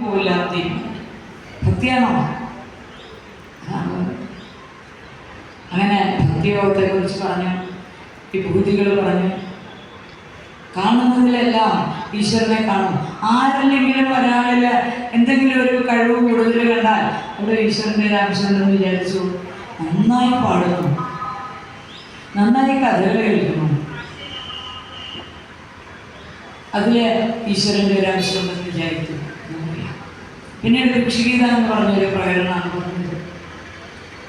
പോവില്ല തീരുമാനം ഭക്തിയാണോ അങ്ങനെ ഭക്തിയോഗത്തെ കുറിച്ച് പറഞ്ഞു വിഭൂതികൾ പറഞ്ഞു. കാണുന്നതിലെല്ലാം ഈശ്വരനെ കാണും. ആരല്ലെങ്കിലും ഒരാളിൽ എന്തെങ്കിലും ഒരു കഴിവ് കൂടുതൽ കണ്ടാൽ അവിടെ ഈശ്വരന്റെ രാമചന്ദ്രൻ വിചാരിച്ചു നന്നായി പാടുന്നു. നന്നായി കഥകൾ കേൾക്കുന്നു. അതിലെ ഈശ്വരന്റെ ഒരു വിചാരിക്കുന്നു. പിന്നീട് ഭിക്ഷുഗീത എന്ന് പറഞ്ഞൊരു പ്രകടനമാണ് പറഞ്ഞത്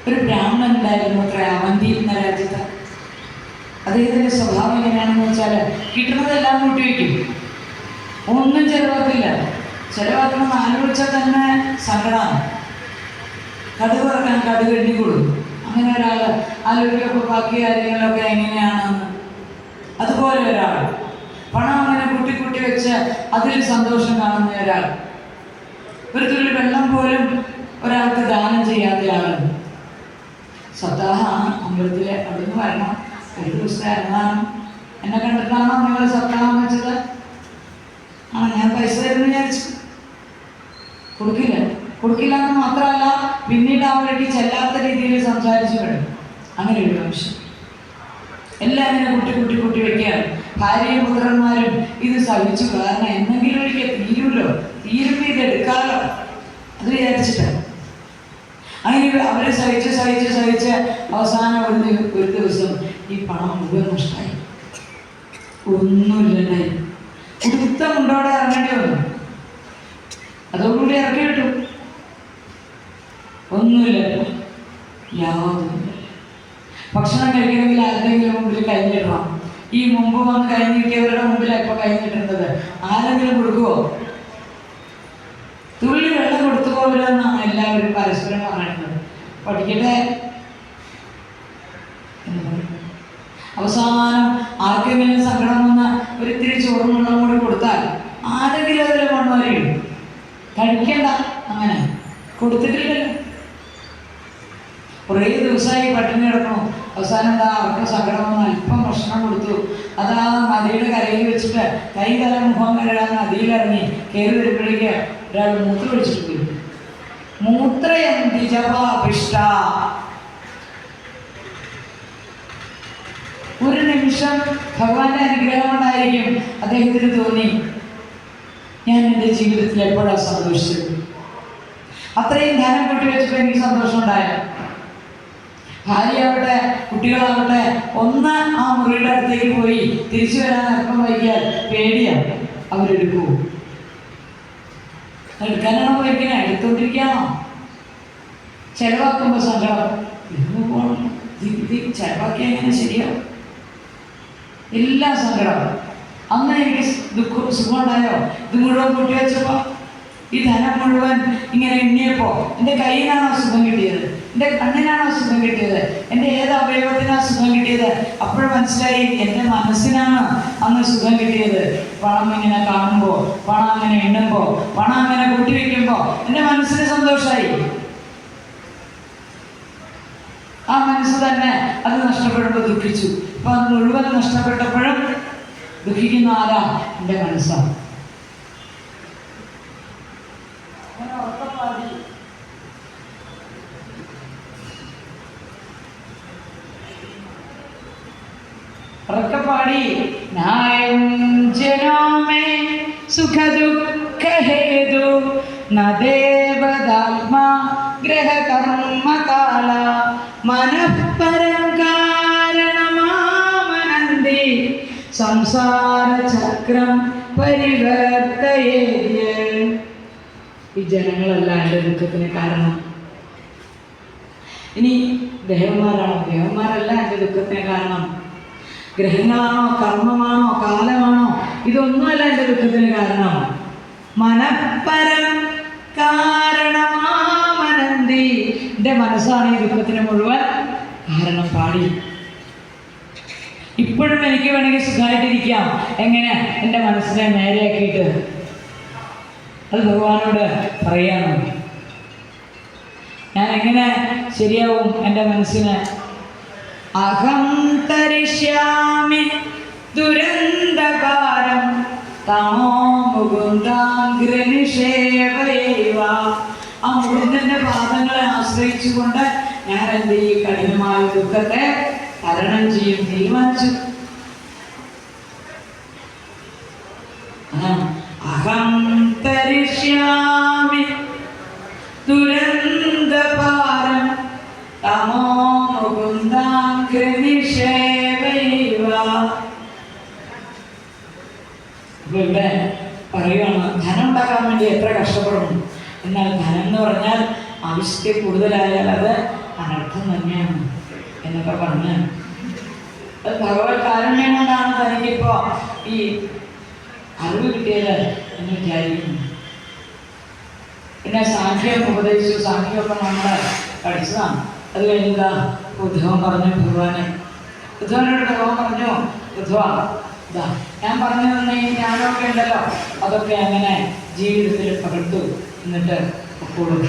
ഒരു ബ്രാഹ്മണൻ ഉണ്ടായിരുന്നു അത്ര അവന്തി എന്ന രാജ്യത്ത്? അദ്ദേഹത്തിന്റെ സ്വഭാവം എങ്ങനെയാണെന്ന് വെച്ചാൽ കിട്ടുന്നതെല്ലാം കൂട്ടി വയ്ക്കും. ഒന്നും ചെലവാക്കില്ല. ചെലവാക്കണം ആലോചിച്ചാൽ തന്നെ സങ്കടമാണ് കടുക് ഇറക്കാൻ കടുക് എണ്ണിക്കൊടുക്കും അങ്ങനെ ഒരാൾ ആലോചിക്കുമ്പോൾ ബാക്കി കാര്യങ്ങളൊക്കെ എങ്ങനെയാണെന്ന് അതുപോലെ ഒരാൾ പണം അങ്ങനെ കൂട്ടി കൂട്ടി വെച്ച് അതിൽ സന്തോഷം കാണുന്ന ഒരാൾ ഒരു തുള്ളി വെള്ളം പോലും ഒരാൾക്ക് ദാനം ചെയ്യാത്തയാണ് ആളുണ്ട് സപ്താഹമാണ് അമ്പലത്തിലെ അവിടുന്ന് വരണം. ഒരു ദിവസത്തെ അന്നദാനം എന്നെ കണ്ടിട്ടാണോ നിങ്ങൾ സപ്താഹം വെച്ചത് ആ ഞാൻ പൈസ തരുന്നു വിചാരിച്ചു? കൊടുക്കില്ല. കൊടുക്കില്ല എന്ന് മാത്രമല്ല പിന്നീട് അവരൊക്കെ ചെല്ലാത്ത രീതിയിൽ സംസാരിച്ചു കഴിഞ്ഞു. അങ്ങനെ ഒരു മനുഷ്യൻ എല്ലാം ഇങ്ങനെ കുട്ടി കുട്ടി കുട്ടി വെക്കുകയാണ്. ഭാര്യയും പുത്രന്മാരും ഇത് സഹിച്ചു. കാരണം എന്തെങ്കിലും ഒരിക്കൽ തീരുമല്ലോ തീരുമ്പോൾ ഇത് എടുക്കാലോ അത് വിചാരിച്ചിട്ടാണ് അങ്ങനെ അവരെ സഹിച്ച് സഹിച്ച് സഹിച്ച് അവസാനം ഒരു ഒരു ദിവസം ഈ പണം മുഴുവൻ നഷ്ടമായി. ഒന്നുമില്ലണ്ടായി ഉടുത്ത ഉണ്ടോടെ ഇറങ്ങേണ്ടി വന്നു. അതോടുകൂടി ഇറക്കി കിട്ടും ഒന്നുമില്ല യാതൊന്നുമില്ല. ഭക്ഷണം കഴിക്കണമെങ്കിൽ ആരുടെങ്കിലും മുമ്പിൽ കഴിഞ്ഞിടണം ഈ മുമ്പ് വന്ന് കഴിഞ്ഞിരിക്കുന്നവരുടെ മുമ്പിലാണ് ഇപ്പൊ കഴിഞ്ഞിട്ടുണ്ടത് ആരെങ്കിലും കൊടുക്കുവോ? തുള്ളി വെള്ളം കൊടുത്തു പോകരുതെന്നാണ് എല്ലാവരും പരസ്പരം പറയുന്നത് പഠിക്കട്ടെ. അവസാനം ആർക്കെങ്കിലും സങ്കടം വന്ന ഒരിത്തിരി ചോറും വെള്ളം കൂടി കൊടുത്താൽ ആരെങ്കിലും അതിൽ മണ്ണുവരെയും കഴിക്കണ്ട അങ്ങനെ. കൊടുത്തിട്ടില്ലല്ലോ. കുറേ ദിവസമായി പട്ടിണി കിടക്കണു അവസാനം എന്താ അവർക്ക് സങ്കടം വന്ന് അല്പം ഭക്ഷണം കൊടുത്തു. അതാ നദിയുടെ കരയിൽ വെച്ചിട്ട് കൈ കല മുഖം കഴുകാൻ നദിയിലിറങ്ങി കയറി വരുമ്പോഴേക്ക് ഒരാൾ മൂത്ര ഒഴിച്ചിട്ട് പോയി. മൂത്രയന്തി ജപാഭിഷ്ട ഒരു നിമിഷം ഭഗവാന്റെ അനുഗ്രഹം കൊണ്ടായിരിക്കും അദ്ദേഹത്തിന് തോന്നി. ഞാൻ എന്റെ ജീവിതത്തിൽ എപ്പോഴാണ് സന്തോഷിച്ചത്? അത്രയും ധനം കൂട്ടി വെച്ചപ്പോൾ എനിക്ക് സന്തോഷം ഉണ്ടായോ? ഭാര്യയാവട്ടെ കുട്ടികളാവട്ടെ ഒന്ന് ആ മുറിയുടെ അടുത്തേക്ക് പോയി തിരിച്ചു വരാൻ അർത്ഥം വഹിക്കാൻ പേടിയാണ് അവരെടുക്കൂ. എടുക്കാനാണോ വഹിക്കുന്നത് എടുത്തോണ്ടിരിക്കാണോ? ചെലവാക്കുമ്പോൾ സങ്കടം. ഇന്ന് പോകണം എങ്ങനെ ശരിയാവും എല്ലാ സങ്കടം. അന്ന് എനിക്ക് ദുഃഖം സുഖമുണ്ടായോ ഇത് മുഴുവൻ കൂട്ടി വെച്ചപ്പോ ഈ ധനം മുഴുവൻ ഇങ്ങനെ എണ്ണിയപ്പോ എന്റെ കയ്യിനാണോ സുഖം കിട്ടിയത്? എന്റെ കണ്ണിനാണോ സുഖം കിട്ടിയത്? എന്റെ ഏത് അവയവത്തിനാണ് സുഖം കിട്ടിയത്? അപ്പോൾ മനസ്സിലായി എന്റെ മനസ്സിനാണ് അന്ന് സുഖം കിട്ടിയത്. പണം ഇങ്ങനെ കാണുമ്പോൾ പണം അങ്ങനെ എണ്ണുമ്പോൾ പണം അങ്ങനെ കൂട്ടിവെക്കുമ്പോൾ എന്റെ മനസ്സിന് സന്തോഷമായി ആ മനസ്സ് തന്നെ അത് നഷ്ടപ്പെടുമ്പോൾ ദുഃഖിച്ചു. അപ്പൊ അത് മുഴുവൻ നഷ്ടപ്പെട്ടപ്പോഴും ദുഃഖിക്കുന്ന ആരാ? എന്റെ മനസ്സാണ് അങ്ങനെ ഉറക്കപ്പാടി ഉറക്കപ്പാടി. നായം ജനോമേ സുഖദുഃഖ ഹേതു നദേവദാത്മാ ഗ്രഹകർമ്മകാല മനഃപരം കാരണമാമനന്തി. സംസാരചക്രം പരിവർത്തയേദ്യ ഈ ജനങ്ങളല്ല എന്റെ ദുഃഖത്തിന് കാരണം. ഇനി ദേവന്മാരാണോ ദേവന്മാരല്ല എന്റെ ദുഃഖത്തിന് കാരണം. ഗ്രഹങ്ങളാണോ കർമ്മമാണോ കാലമാണോ? ഇതൊന്നുമല്ല എന്റെ ദുഃഖത്തിന് കാരണം. മനഃപരം കാരണമാമനന്തി. എന്റെ മനസ്സാണ് ഈ ദുഃഖത്തിന് മുഴുവൻ കാരണം പാടി. ഇപ്പോഴും എനിക്ക് വേണമെങ്കിൽ സുഖമായിട്ടിരിക്കാം. എങ്ങനെ? എന്റെ മനസ്സിനെ നേരെയാക്കിയിട്ട് അത് ഭഗവാനോട് പറയാണ്. ഞാൻ എങ്ങനെ ശരിയാവും എന്റെ മനസ്സിന്? അഹം തരിഷ്യാമി ദുരന്തകാരം. തമോ മുകുന്ദാഗ്രനിഷേവൈവ ആ മുകുന്ദന്റെ പാദങ്ങളെ ആശ്രയിച്ചുകൊണ്ട് ഞാൻ എന്റെ ഈ കഠിനമായ ദുഃഖത്തെ തരണം ചെയ്യും തീരുമാനിച്ചു. ഉണ്ടാക്കാൻ വേണ്ടി എത്ര കഷ്ടപ്പെടുന്നു. എന്നാൽ ധനം എന്ന് പറഞ്ഞാൽ ആവശ്യത്തെ കൂടുതലായാൽ അത് അനർത്ഥം തന്നെയാണ് എന്നൊക്കെ പറഞ്ഞ്. അത് ഭഗവത് കാരുണ്യം കൊണ്ടാണ് തനിക്കിപ്പോ ഈ അറിവ് കിട്ടിയത് എന്ന് വിചാരിക്കുന്നു. പിന്നെ സാഖ്യം ഉപദേശിച്ചു. സാഖ്യമൊക്കെ നമ്മൾ പഠിച്ചതാണ്. അത് കഴിഞ്ഞാ ഉദ്ധവൻ പറഞ്ഞു ഭഗവാനെ. ഉദ്ധവനോട് ഭഗവാൻ പറഞ്ഞു ഉദ്ധവ ഇതാ ഞാൻ പറഞ്ഞു തന്നെ ഈ ജ്ഞാനമൊക്കെ ഉണ്ടല്ലോ. അതൊക്കെ അങ്ങനെ ജീവിതത്തിൽ പകർത്തു എന്നിട്ട് എപ്പോഴും